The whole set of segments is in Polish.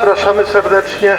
Zapraszamy serdecznie.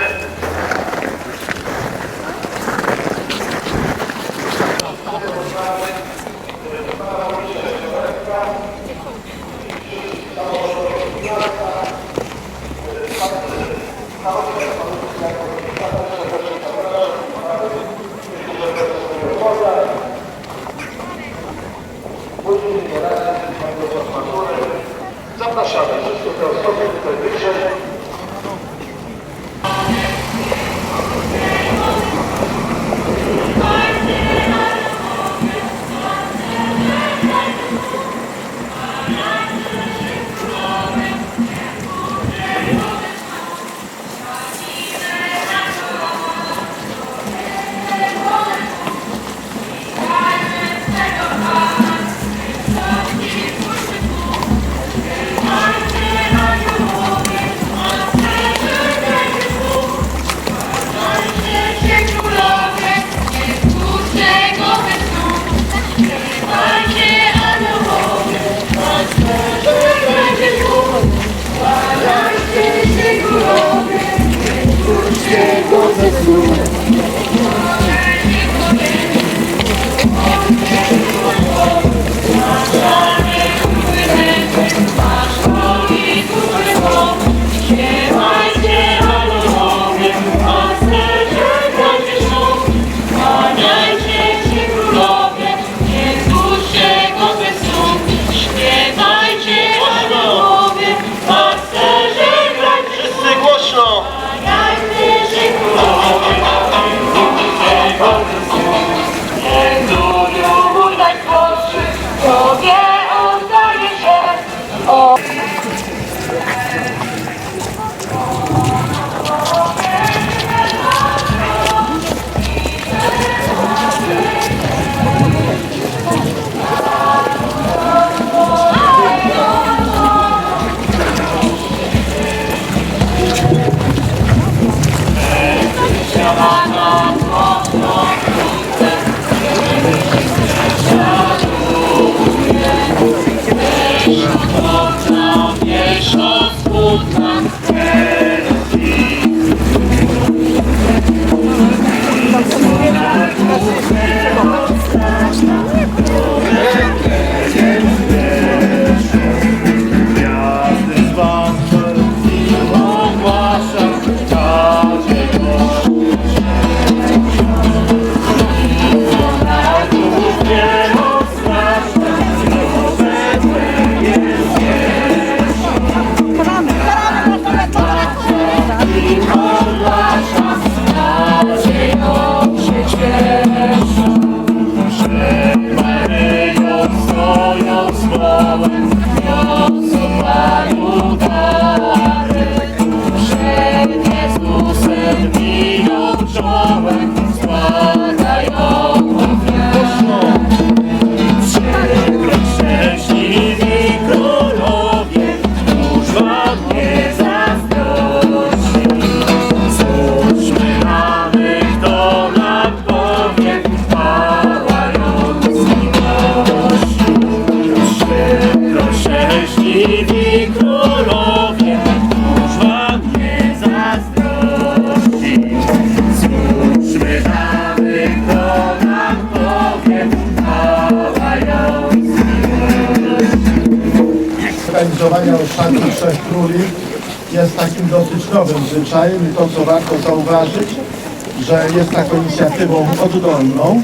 Że jest taką inicjatywą oddolną.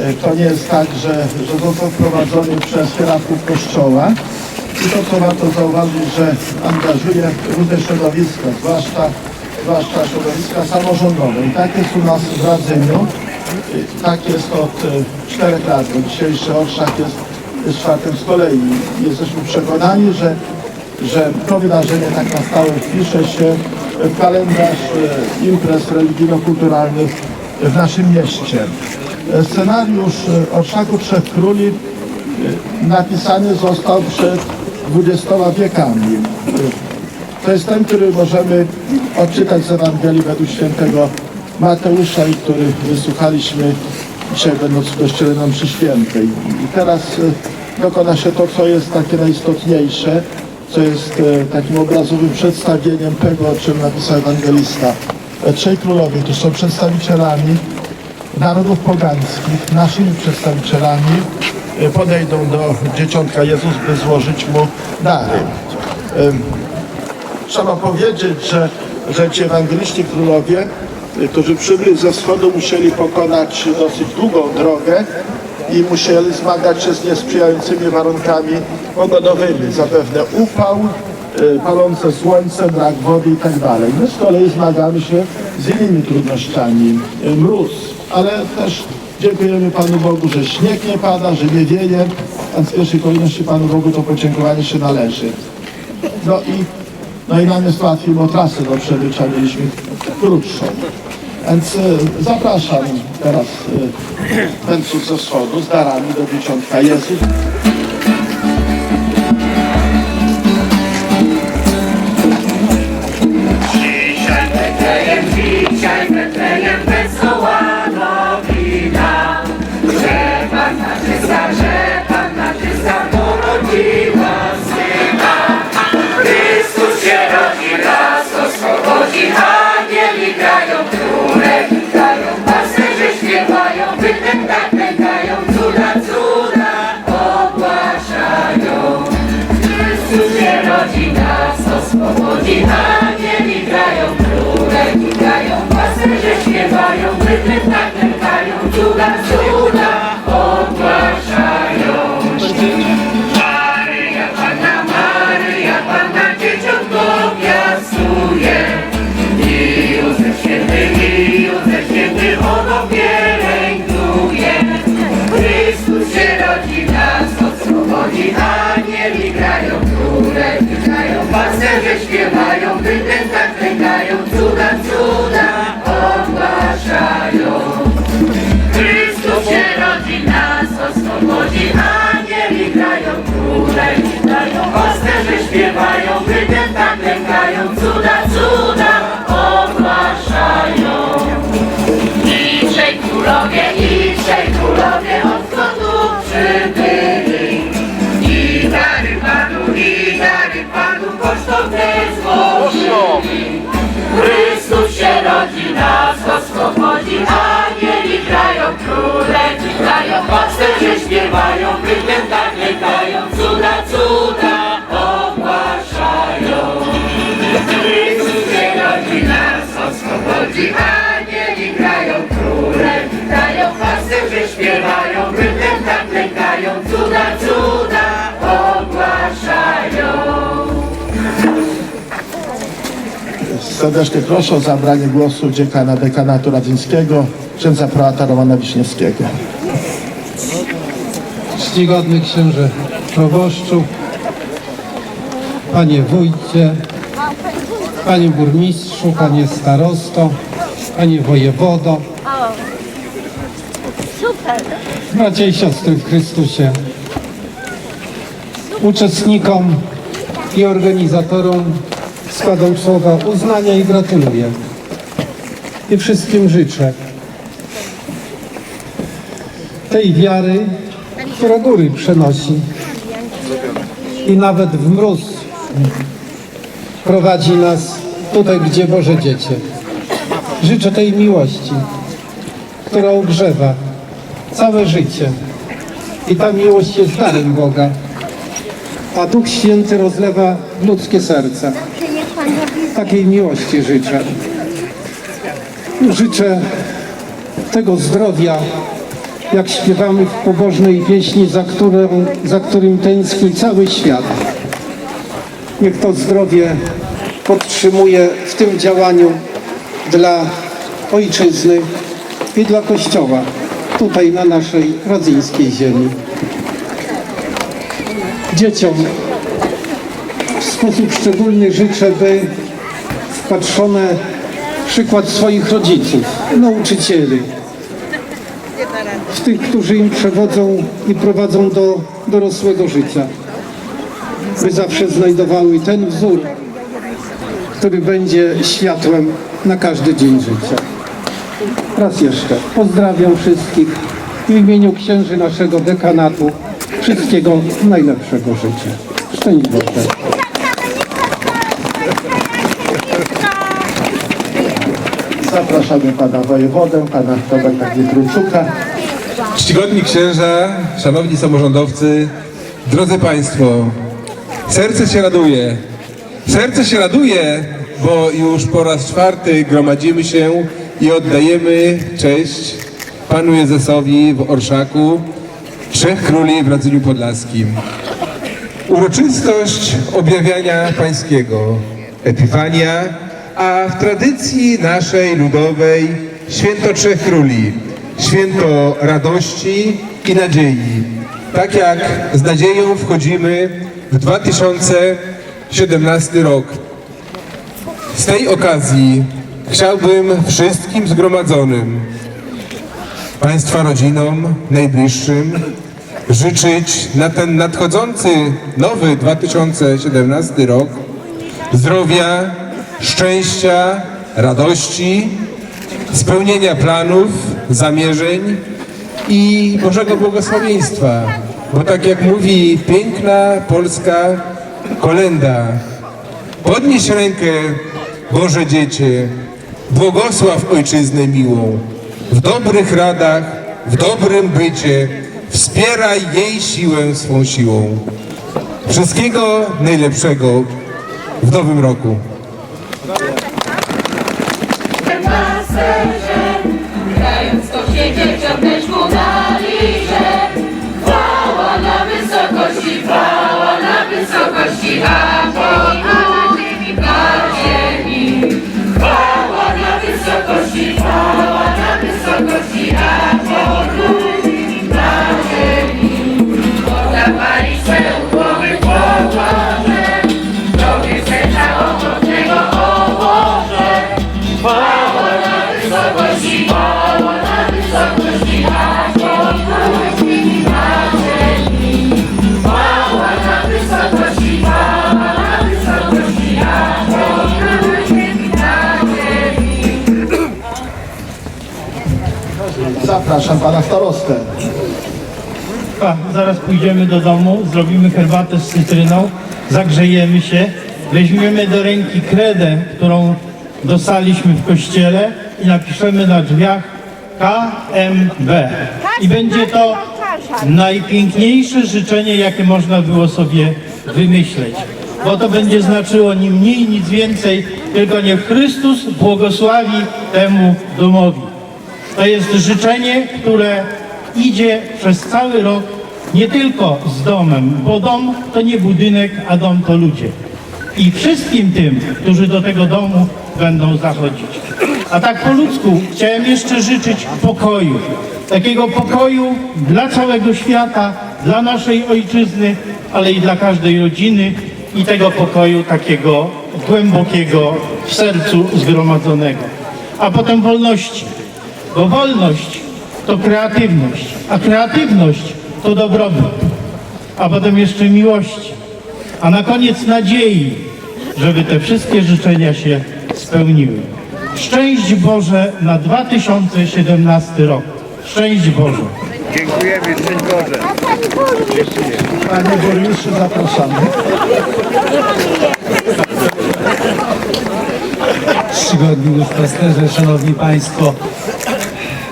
E, To nie jest tak, że, że został wprowadzony przez hierarchów Kościoła. I to, co warto zauważyć, że angażuje różne środowiska, zwłaszcza, zwłaszcza środowiska samorządowe. I tak jest u nas w Radzyniu. I Tak jest od e, czterech lat, dzisiejszy Orszak jest, jest czwartym z kolei. Jesteśmy przekonani, że, że to wydarzenie tak na stałe wpisze się w kalendarz e, imprez religijno-kulturalnych w naszym mieście. Scenariusz e, Orszaku Trzech Króli e, napisany został przed 20 wiekami. To jest ten, który możemy odczytać z Ewangelii według świętego Mateusza i który wysłuchaliśmy dzisiaj będąc w Kościele nam przy Świętej. I teraz dokona się to, co jest takie najistotniejsze, co jest e, takim obrazowym przedstawieniem tego, o czym napisał ewangelista. E, Trzej królowie, którzy są przedstawicielami narodów pogańskich, naszymi przedstawicielami, e, podejdą do dzieciątka Jezus, by złożyć mu dary. Trzeba powiedzieć, że, że ci ewangeliści królowie, którzy przybyli ze wschodu, musieli pokonać dosyć długą drogę i musieli zmagać się z niesprzyjającymi warunkami pogodowymi. Zapewne upał, y, palące słońce, brak wody i tak dalej. My z kolei zmagamy się z innymi trudnościami. Y, Mróz, ale też dziękujemy Panu Bogu, że śnieg nie pada, że nie wieje, a w pierwszej kolejności Panu Bogu to podziękowanie się należy. No i, no i nam jest łatwiej, bo trasę do przebycia mieliśmy krótszą. Więc e, zapraszam teraz mędrców ze wschodu z darami do dzieciątka Jezus. Oswobodzi, anieli grają, króle grają, pasterze śpiewają, rytm tak pękają, cuda, cuda ogłaszają. Serdecznie proszę o zabranie głosu dziekana dekanatu radzyńskiego, księdza prałata Romana Wiśniewskiego. Czcigodny księże proboszczu, panie wójcie, panie burmistrzu, panie starosto, panie wojewodo, bracia i siostry w Chrystusie, uczestnikom i organizatorom składam słowa uznania i gratuluję. I wszystkim życzę tej wiary, która góry przenosi i nawet w mróz prowadzi nas tutaj, gdzie Boże Dziecię. Życzę tej miłości, która ogrzewa całe życie. I ta miłość jest darem Boga, a Duch Święty rozlewa ludzkie serca. Takiej miłości życzę. Życzę tego zdrowia, jak śpiewamy w pobożnej pieśni, za, którą, za którym tęskni cały świat. Niech to zdrowie podtrzymuje w tym działaniu dla ojczyzny i dla Kościoła tutaj na naszej radzyńskiej ziemi. Dzieciom sposób szczególny życzę, by wpatrzone w przykład swoich rodziców, nauczycieli, w tych, którzy im przewodzą i prowadzą do dorosłego życia, by zawsze znajdowały ten wzór, który będzie światłem na każdy dzień życia. Raz jeszcze pozdrawiam wszystkich w imieniu księży naszego dekanatu wszystkiego najlepszego życzę. Szczęść Boże. Zapraszamy pana wojewodę, pana Roberta Gietruczuka. Czcigodni księża, szanowni samorządowcy, drodzy Państwo, serce się raduje. Serce się raduje, bo już po raz czwarty gromadzimy się i oddajemy cześć Panu Jezusowi w Orszaku, Trzech Króli w Radzyniu Podlaskim. Uroczystość objawiania pańskiego, Epifania, a w tradycji naszej ludowej święto Trzech Króli, święto radości i nadziei. Tak jak z nadzieją wchodzimy w 2017 rok. Z tej okazji chciałbym wszystkim zgromadzonym, Państwa rodzinom, najbliższym życzyć na ten nadchodzący nowy 2017 rok zdrowia, szczęścia, radości, spełnienia planów, zamierzeń i Bożego błogosławieństwa. Bo tak jak mówi piękna polska kolenda, podnieś rękę, Boże Dziecię, błogosław Ojczyznę miłą, w dobrych radach, w dobrym bycie, wspieraj jej siłę swą siłą. Wszystkiego najlepszego w nowym roku. Paserze, grając to dzieciąteczku na liże. Chwała na wysokości, chwała na wysokości, a. Chwała na wysokości, chwała na wysokości, a pokój Zapraszam pana starostę. A, zaraz pójdziemy do domu, zrobimy herbatę z cytryną, zagrzejemy się, weźmiemy do ręki kredę, którą dostaliśmy w kościele i napiszemy na drzwiach KMB. I będzie to najpiękniejsze życzenie, jakie można było sobie wymyśleć. Bo to będzie znaczyło ni mniej, nic więcej, tylko niech Chrystus błogosławi temu domowi. To jest życzenie, które idzie przez cały rok nie tylko z domem, bo dom to nie budynek, a dom to ludzie. I wszystkim tym, którzy do tego domu będą zachodzić. A tak po ludzku chciałem jeszcze życzyć pokoju. Takiego pokoju dla całego świata, dla naszej ojczyzny, ale i dla każdej rodziny i tego pokoju takiego głębokiego w sercu zgromadzonego. A potem wolności. Bo wolność to kreatywność, a kreatywność to dobrobyt, a potem jeszcze miłości, a na koniec nadziei, żeby te wszystkie życzenia się spełniły. Szczęść Boże na 2017 rok. Szczęść Boże. Panie burmistrzu, zapraszamy. Czcigodni pasterze, szanowni państwo.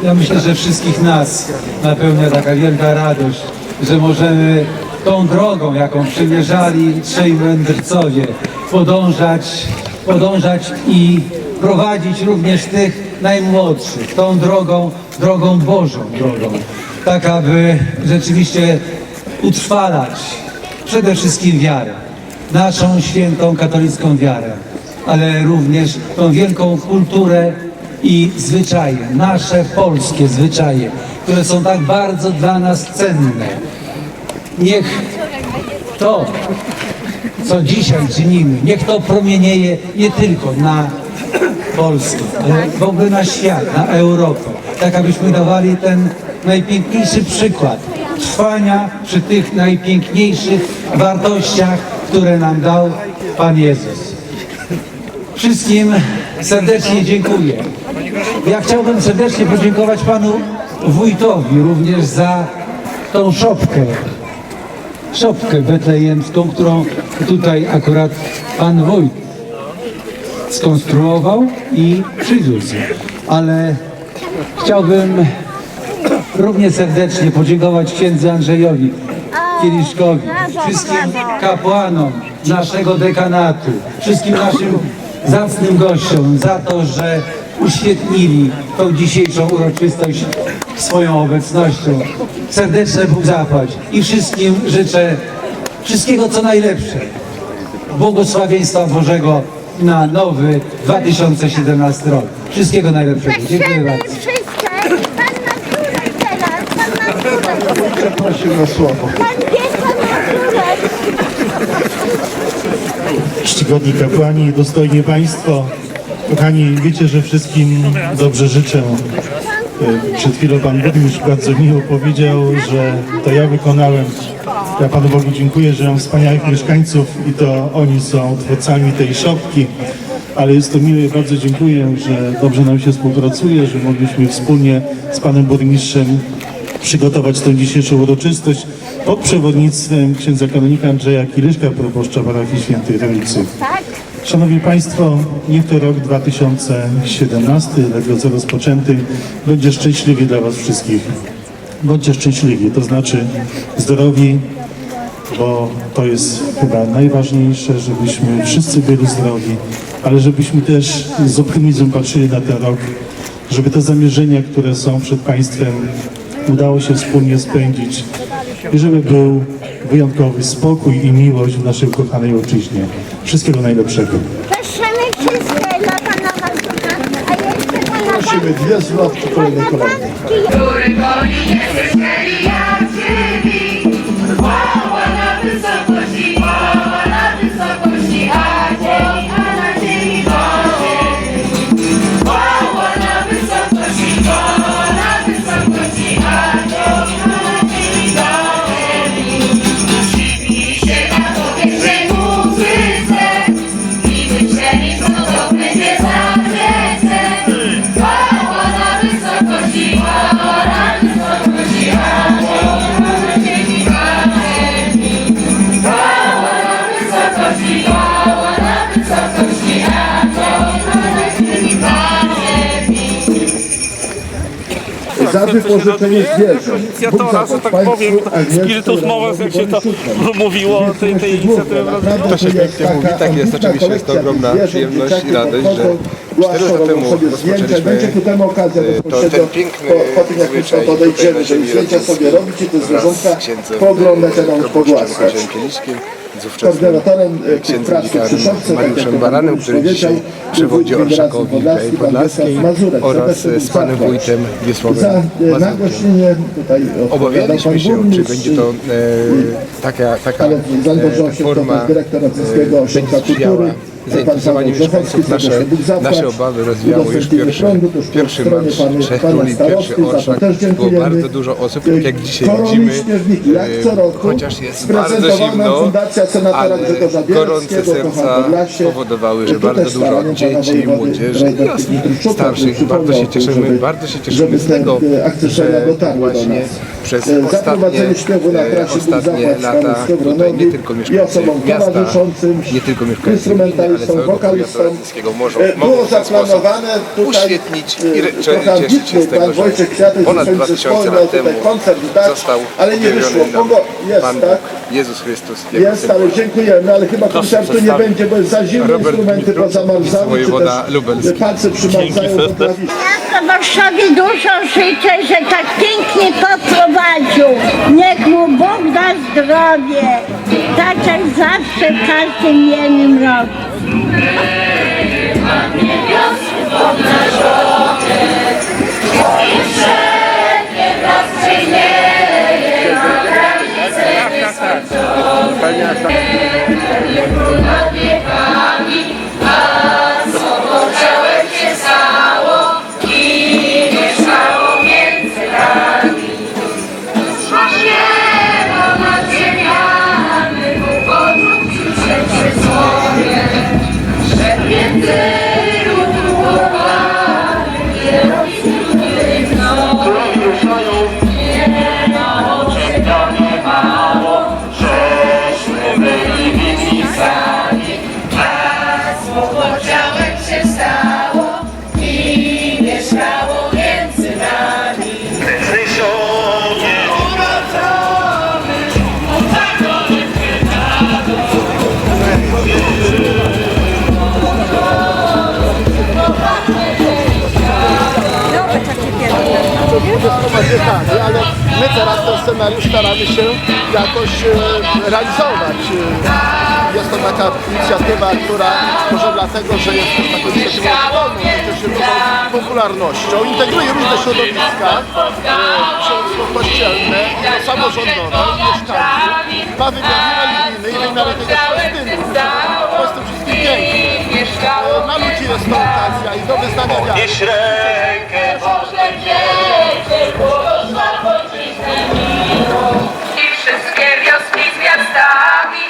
Ja myślę, że wszystkich nas napełnia taka wielka radość, że możemy tą drogą, jaką przymierzali trzej mędrcowie, podążać, podążać i prowadzić również tych najmłodszych, tą drogą, drogą Bożą drogą, tak aby rzeczywiście utrwalać przede wszystkim wiarę, naszą świętą katolicką wiarę, ale również tą wielką kulturę i zwyczaje, nasze polskie zwyczaje, które są tak bardzo dla nas cenne. Niech to, co dzisiaj czynimy, niech to promienieje nie tylko na Polskę, ale w ogóle na świat, na Europę. Tak abyśmy dawali ten najpiękniejszy przykład trwania przy tych najpiękniejszych wartościach, które nam dał Pan Jezus. Wszystkim serdecznie dziękuję. Ja chciałbym serdecznie podziękować Panu Wójtowi również za tą szopkę, szopkę betlejemską, którą tutaj akurat Pan Wójt skonstruował i przywiózł. Ale chciałbym równie serdecznie podziękować księdzu Andrzejowi Kieliszkowi, wszystkim kapłanom naszego dekanatu, wszystkim naszym zacnym gościom za to, że uświetnili tą dzisiejszą uroczystość swoją obecnością. Serdeczne Bóg zapłać i wszystkim życzę wszystkiego co najlepsze. Błogosławieństwa Bożego na nowy 2017 rok. Wszystkiego najlepszego. Dziękuję bardzo. Prosił na słowo. Pan wie, pan naturę. Czcigodni kapłani, dostojni Państwo, kochani, wiecie, że wszystkim dobrze życzę. E, Przed chwilą Pan Burmistrz bardzo miło powiedział, że to ja wykonałem. Ja Panu Bogu dziękuję, że mam wspaniałych mieszkańców i to oni są twórcami tej szopki. Ale jest to miłe bardzo dziękuję, że dobrze nam się współpracuje, że mogliśmy wspólnie z Panem Burmistrzem przygotować tę dzisiejszą uroczystość pod przewodnictwem księdza kanonika Andrzeja Kiryszka, proboszcza parafii Świętej Trójcy. Szanowni Państwo, niech to rok 2017, ledwo rozpoczęty, będzie szczęśliwy dla Was wszystkich. Bądźcie szczęśliwi, to znaczy zdrowi, bo to jest chyba najważniejsze, żebyśmy wszyscy byli zdrowi, ale żebyśmy też z optymizmem patrzyli na ten rok, żeby te zamierzenia, które są przed Państwem, udało się wspólnie spędzić i żeby był wyjątkowy spokój i miłość w naszej ukochanej ojczyźnie. Wszystkiego najlepszego. Prosimy wszystkie dla pana Waltucha, a jeszcze pana Prosimy dwie zwrotki kolejnej kolejnej. Boże. Za wypożyczenie zwierząt. Inicjatora, że tak powiem, Spiritus Mowes, jak się to mówiło o tej, tej inicjatywie. To się pięknie mówi, tak jest, oczywiście jest to ogromna przyjemność i radość, że cztery lata temu rozpoczęliśmy będzie ku temu okazja to ten piękny po, po tym jak już tam podejdziemy, żeby zdjęcia sobie robić i te zwierzątka pooglądać, a nawet pogłaskać. Koordynatorem e, tych prac w Krzyżowce, tak jak Baranem, który dzisiaj przewodzi Orszakowi Podlaskiej oraz z panem wójtem Wiesławem e, nagłośnienie tutaj Obawialiśmy się, czy będzie to e, taka, taka e, forma e, będzie sprzyjała Paweł mieszkańców. Nasze, nasze obawy rozwiały już pierwszy, pierwszy marsz króli, pierwszy orszak. Było bardzo dużo osób, tak jak dzisiaj Korony widzimy, roku, chociaż jest bardzo zimno, ale gorące serca powodowały, że bardzo dużo dzieci, młodzieży i osób starszych. Bardzo się cieszymy, bardzo się cieszymy z te, tego, że właśnie. Przez E, ostatnie, zaprowadzenie śpiewu na e, trasie ostatnie lata tutaj nie tylko i mieszkańcy osobom miasta, towarzyszącym, nie tylko mieszkańcy instrumentalistą, gminy, ale całego wokalistom. powiatu mogą- E, mogą Było w ten sposób zaplanowane tutaj uświetnić i e, re- trochę cieszyć się ambitny z tego, pan że Wojciech Kwiatek ponad ze swoim 2000 zespołem lat tutaj temu koncert dać, został ale nie wyszło. nam Pogo jest, Pan tak? Bóg, Jezus Chrystus. jego Jest, Syn ale dziękujemy, ale chyba koncertu nie będzie, bo jest za zimne Robert instrumenty Dmytruk, pozamarzały, czy wojewoda też lubelski. palce przymarzają do klawiszy. Miasto Warszawie dużo życzę, że tak pięknie poprowadził. Niech mu Bóg da zdrowie, tak jak zawsze w każdym jednym roku. Śpiewa że kobietami, ale my teraz ten scenariusz staramy się jakoś realizować. Jest to taka inicjatywa, która może dlatego, że jest też taką inicjatywą popularnością, integruje różne środowiska, przemysło kościelne, samorządowe, mieszkańców, ma wymiary religijne i wymiary tego Palestyny. To jest tym wszystkim piękne. Dla ludzi jest to okazja i do wyznania wiary. Z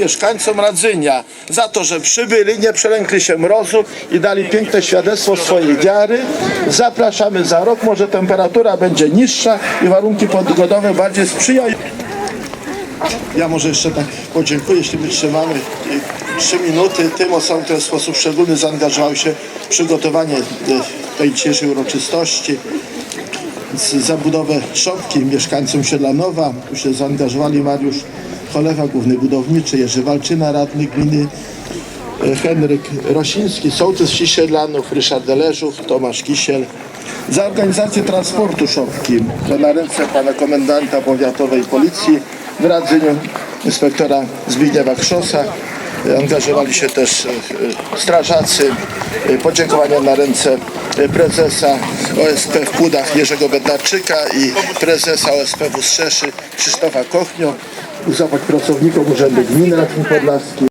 mieszkańcom Radzynia za to, że przybyli, nie przelękli się mrozu i dali piękne świadectwo swojej wiary. Zapraszamy za rok, może temperatura będzie niższa i warunki pogodowe bardziej sprzyjają. Ja może jeszcze tak podziękuję, jeśli wytrzymamy trzy minuty tym osobom, które w sposób szczególny zaangażowały się w przygotowanie y, tej dzisiejszej uroczystości zabudowę szopki mieszkańcom Siedlanowa. Tu się zaangażowali Mariusz Cholewa, główny budowniczy, Jerzy Walczyna, radny gminy, e, Henryk Rosiński, sołtys wsi Siedlanów, Ryszard Deleżów, Tomasz Kisiel. Za organizację transportu szopki na ręce pana komendanta powiatowej policji w Radzyniu, inspektora Zbigniewa Krzosa. Angażowali się też e, strażacy. E, Podziękowania na ręce prezesa OSP w Kudach Jerzego Bednarczyka i prezesa OSP w Ustrzeszy Krzysztofa Kochnio. Zapłać pracownikom Urzędu Gminy Radzyń Podlaski.